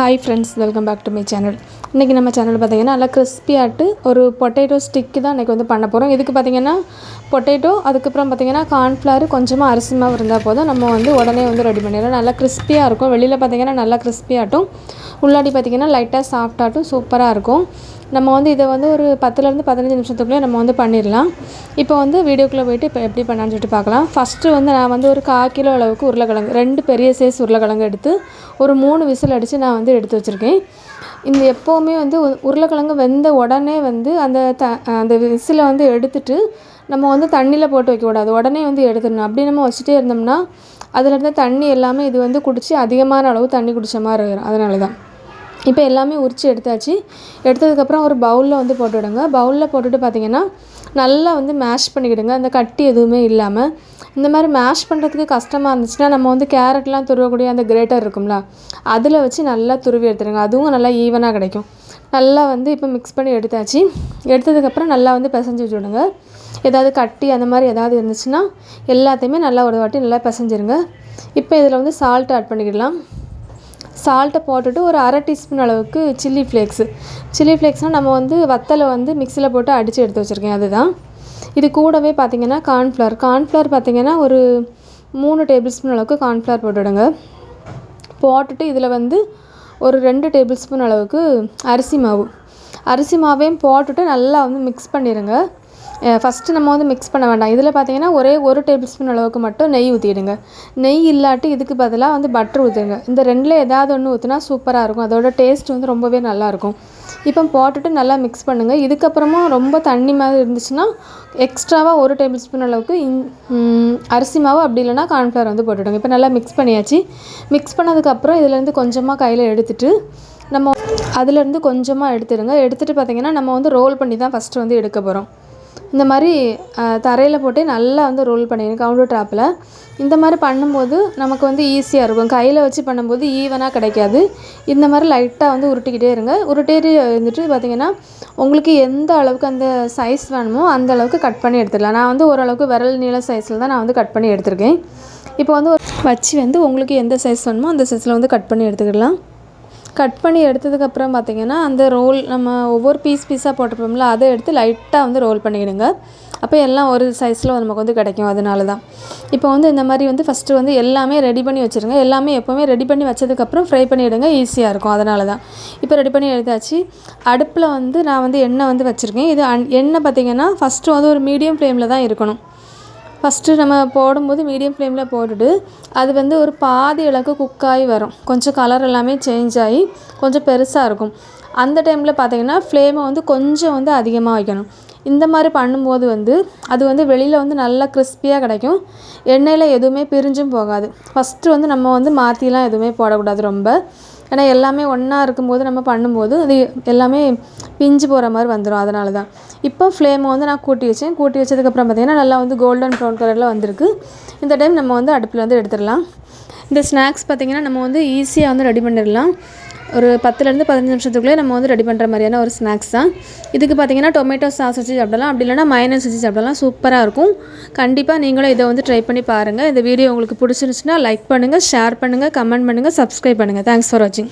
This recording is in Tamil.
Hi friends welcome back to my channel இன்றைக்கி நம்ம சேனல் பார்த்திங்கன்னா நல்லா கிறிஸ்பியாட்டு ஒரு பொட்டேட்டோ ஸ்டிக்கு தான் இன்றைக்கி வந்து பண்ண போகிறோம் இதுக்கு பார்த்தீங்கன்னா பொட்டேட்டோ அதுக்கப்புறம் பார்த்தீங்கன்னா கார்ன்ஃப்ளவர் கொஞ்சமாக அரிசி மாவு இருந்தால் போதும். நம்ம வந்து உடனே வந்து ரெடி பண்ணிடலாம். நல்லா கிறிஸ்பியாக இருக்கும். வெளியில் பார்த்திங்கன்னா நல்லா கிறிஸ்பியாட்டும் உள்ளாடி பார்த்திங்கன்னா லைட்டாக சாஃப்டாட்டும் சூப்பராக இருக்கும். நம்ம வந்து இதை வந்து ஒரு பத்துலேருந்து பதினஞ்சு நிமிஷத்துக்குள்ளே நம்ம வந்து பண்ணிடலாம். இப்போ வந்து வீடியோக்குள்ளே போயிட்டு இப்போ எப்படி பண்ணான்னு சொல்லிட்டு பார்க்கலாம். ஃபஸ்ட்டு வந்து நான் வந்து ஒரு கால் கிலோ அளவுக்கு உருளைக்கிழங்கு ரெண்டு பெரிய சைஸ் உருளைக்கிழங்கு எடுத்து ஒரு மூணு விசில் அடித்து நான் வந்து எடுத்து வச்சுருக்கேன். இந்த எப்போவுமே வந்து உ- உருளைக்கிழங்கு வெந்த உடனே வந்து அந்த த அந்த விசிலை வந்து எடுத்துட்டு நம்ம வந்து தண்ணியில் போட்டு வைக்கக்கூடாது உடனே வந்து எடுத்துடணும். அப்படி நம்ம வச்சுட்டே இருந்தோம்னா அதில் இருந்த தண்ணி எல்லாமே இது வந்து குடித்து அதிகமான அளவு தண்ணி குடித்த மாதிரி இருக்கும் அதனால தான் இப்போ எல்லாமே உரித்து எடுத்தாச்சு. எடுத்ததுக்கப்புறம் ஒரு பவுலில் வந்து போட்டுவிடுங்க. பவுலில் போட்டுட்டு பார்த்தீங்கன்னா நல்லா வந்து மேஷ் பண்ணிக்கிடுங்க. அந்த கட்டி எதுவுமே இல்லாமல் இந்த மாதிரி மேஷ் பண்ணுறதுக்கு கஷ்டமாக இருந்துச்சுன்னா நம்ம வந்து கேரட்லாம் துருவக்கூடிய அந்த கிரேட்டர் இருக்கும்ல அதில் வச்சு நல்லா துருவி எடுத்துடுங்க. அதுவும் நல்லா ஈவனாக கிடைக்கும். நல்லா வந்து இப்போ மிக்ஸ் பண்ணி எடுத்தாச்சு. எடுத்ததுக்கப்புறம் நல்லா வந்து பிசைஞ்சு வச்சுடுங்க. ஏதாவது கட்டி அந்த மாதிரி ஏதாவது இருந்துச்சுன்னா எல்லாத்தையுமே நல்லா ஒரு வாட்டி நல்லா பிசைஞ்சிருங்க. இப்போ இதில் வந்து சால்ட் ஆட் பண்ணிக்கிடலாம். சால்ட்டை போட்டுட்டு ஒரு அரை டீஸ்பூன் அளவுக்கு சில்லி ஃப்ளேக்ஸு சில்லி ஃப்ளேக்ஸ்னால் நம்ம வந்து வத்தலை வந்து மிக்சியில் போட்டு அடித்து எடுத்து வச்சுருக்கேன் அதுதான். இது கூடவே பார்த்தீங்கன்னா கார்ன்ஃப்ளவர் கார்ன்ஃப்ளவர் பார்த்திங்கன்னா ஒரு மூணு டேபிள் ஸ்பூன் அளவுக்கு கார்ன்ஃப்ளவர் போட்டுவிடுங்க போட்டுட்டு இதில் வந்து ஒரு ரெண்டு டேபிள் ஸ்பூன் அளவுக்கு அரிசி மாவு. அரிசி மாவையும் போட்டுட்டு நல்லா வந்து மிக்ஸ் பண்ணிடுங்க ஃபஸ்ட்டு நம்ம வந்து மிக்ஸ் பண்ண வேண்டாம். இதில் பார்த்தீங்கன்னா ஒரே ஒரு டேபிள் ஸ்பூன் அளவுக்கு மட்டும் நெய் ஊற்றிடுங்க நெய் இல்லாட்டி இதுக்கு பதிலாக வந்து பட்டர் ஊற்றுங்க இந்த ரெண்டில் ஏதாவது ஒன்று ஊற்றினா சூப்பராக இருக்கும். அதோட டேஸ்ட் வந்து ரொம்பவே நல்லாயிருக்கும் இப்போ போட்டுட்டு நல்லா மிக்ஸ் பண்ணுங்கள் இதுக்கப்புறமா ரொம்ப தண்ணி மாதிரி இருந்துச்சுன்னா எக்ஸ்ட்ராவாக ஒரு டேபிள் ஸ்பூன் அளவுக்கு இன் அரிசி மாவு அப்படி இல்லைன்னா கார்ன்ஃப்ளவர் வந்து போட்டுவிடுங்க இப்போ நல்லா மிக்ஸ் பண்ணியாச்சு. மிக்ஸ் பண்ணதுக்கப்புறம் இதுலேருந்து கொஞ்சமாக கையில் எடுத்துட்டு நம்ம அதுலேருந்து கொஞ்சமாக எடுத்துடுங்க. எடுத்துகிட்டு பார்த்திங்கன்னா நம்ம வந்து ரோல் பண்ணி தான் ஃபஸ்ட்டு வந்து எடுக்க போகிறோம் இந்த மாதிரி தரையில் போட்டு நல்லா வந்து ரோல் பண்ணிடுங்க கவுண்டர் டாப்பில் இந்த மாதிரி பண்ணும்போது நமக்கு வந்து ஈஸியாக இருக்கும். கையில் வச்சு பண்ணும்போது ஈவனாக கிடைக்காது. இந்த மாதிரி லைட்டாக வந்து உருட்டிக்கிட்டே இருங்க. உருட்டிட்டு இருந்துட்டு பார்த்தீங்கன்னா உங்களுக்கு எந்த அளவுக்கு அந்த சைஸ் வேணுமோ அந்த அளவுக்கு கட் பண்ணி எடுத்துடலாம். நான் வந்து ஓரளவுக்கு விரல் நீள சைஸில் தான் நான் வந்து கட் பண்ணி எடுத்திருக்கேன். இப்போ வந்து ஒரு- வச்சு வந்து உங்களுக்கு எந்த சைஸ் வேணுமோ அந்த சைஸில் வந்து கட் பண்ணி எடுத்துக்கிடலாம். கட் பண்ணி எடுத்ததுக்கப்புறம் பார்த்திங்கன்னா அந்த ரோல் நம்ம ஒவ்வொரு பீஸ் பீஸாக போட்டிருப்போம்ல அதை எடுத்து லைட்டாக வந்து ரோல் பண்ணிவிடுங்க அப்போ எல்லாம் ஒரு சைஸில் நமக்கு வந்து கிடைக்கும். அதனால தான் இப்போ வந்து இந்த மாதிரி வந்து ஃபஸ்ட்டு வந்து எல்லாமே ரெடி பண்ணி வச்சுருங்க. எல்லாமே எப்போவுமே ரெடி பண்ணி வச்சதுக்கப்புறம் ஃப்ரை பண்ணிவிடுங்க ஈஸியாக இருக்கும். அதனால தான் இப்போ ரெடி பண்ணி எடுத்தாச்சு. அடுப்பில் வந்து நான் வந்து எண்ணெய் வந்து வச்சுருக்கேன். இது அன் எண்ணெய் பார்த்தீங்கன்னா ஃபஸ்ட்டு வந்து ஒரு மீடியம் ஃப்ளேமில் தான் இருக்கணும். ஃபஸ்ட்டு நம்ம போடும்போது மீடியம் ஃப்ளேமில் போட்டுட்டு அது வந்து ஒரு பாதி அளவுக்கு குக் ஆகி வரும். கொஞ்சம் கலர் எல்லாமே சேஞ்ச் ஆகி கொஞ்சம் பெருசாக இருக்கும். அந்த டைமில் பார்த்தீங்கன்னா ஃப்ளேமை வந்து கொஞ்சம் வந்து அதிகமாக வைக்கணும். இந்த மாதிரி பண்ணும்போது வந்து அது வந்து வெளியில் வந்து நல்லா கிறிஸ்பியாக கிடைக்கும். எண்ணெயில் எதுவுமே பிரிஞ்சும் போகாது. ஃபஸ்ட்டு வந்து நம்ம வந்து மாற்றிலாம் எதுவுமே போடக்கூடாது ரொம்ப. ஏன்னா எல்லாமே ஒன்றா இருக்கும்போது நம்ம பண்ணும்போது அது எல்லாமே பிஞ்சு போகிற மாதிரி வந்துடும் அதனால தான் இப்போ ஃப்ளேமை வந்து நான் கூட்டி வச்சேன். கூட்டி வச்சதுக்கப்புறம் பார்த்திங்கன்னா நல்லா வந்து கோல்டன் ப்ரௌன் கலரில் வந்திருக்கு. இந்த டைம் நம்ம வந்து அடுப்பில் வந்து எடுத்துடலாம். இந்த ஸ்நாக்ஸ் பார்த்திங்கன்னா நம்ம வந்து ஈஸியாக வந்து ரெடி பண்ணிடலாம். ஒரு பத்துலேருந்து பதினஞ்சு நிமிஷத்துக்குள்ளே நம்ம வந்து ரெடி பண்ணுற மாதிரியான ஒரு ஸ்நாக்ஸ் தான். இதுக்கு பார்த்தீங்கன்னா டொமேட்டோ சாஸ் வச்சு சாப்பிடலாம். அப்படி இல்லைன்னா மைனஸ் வச்சு சாப்பிடலாம். சூப்பராக இருக்கும். கண்டிப்பாக நீங்களும் இதை வந்து ட்ரை பண்ணி பாருங்கள் இந்த வீடியோ உங்களுக்கு பிடிச்சிருந்துச்சுன்னா லைக் பண்ணுங்கள் ஷேர் பண்ணுங்கள் கமெண்ட் பண்ணுங்கள் சப்ஸ்கிரைப் பண்ணுங்கள் தேங்க்ஸ் ஃபார் வாட்சிங்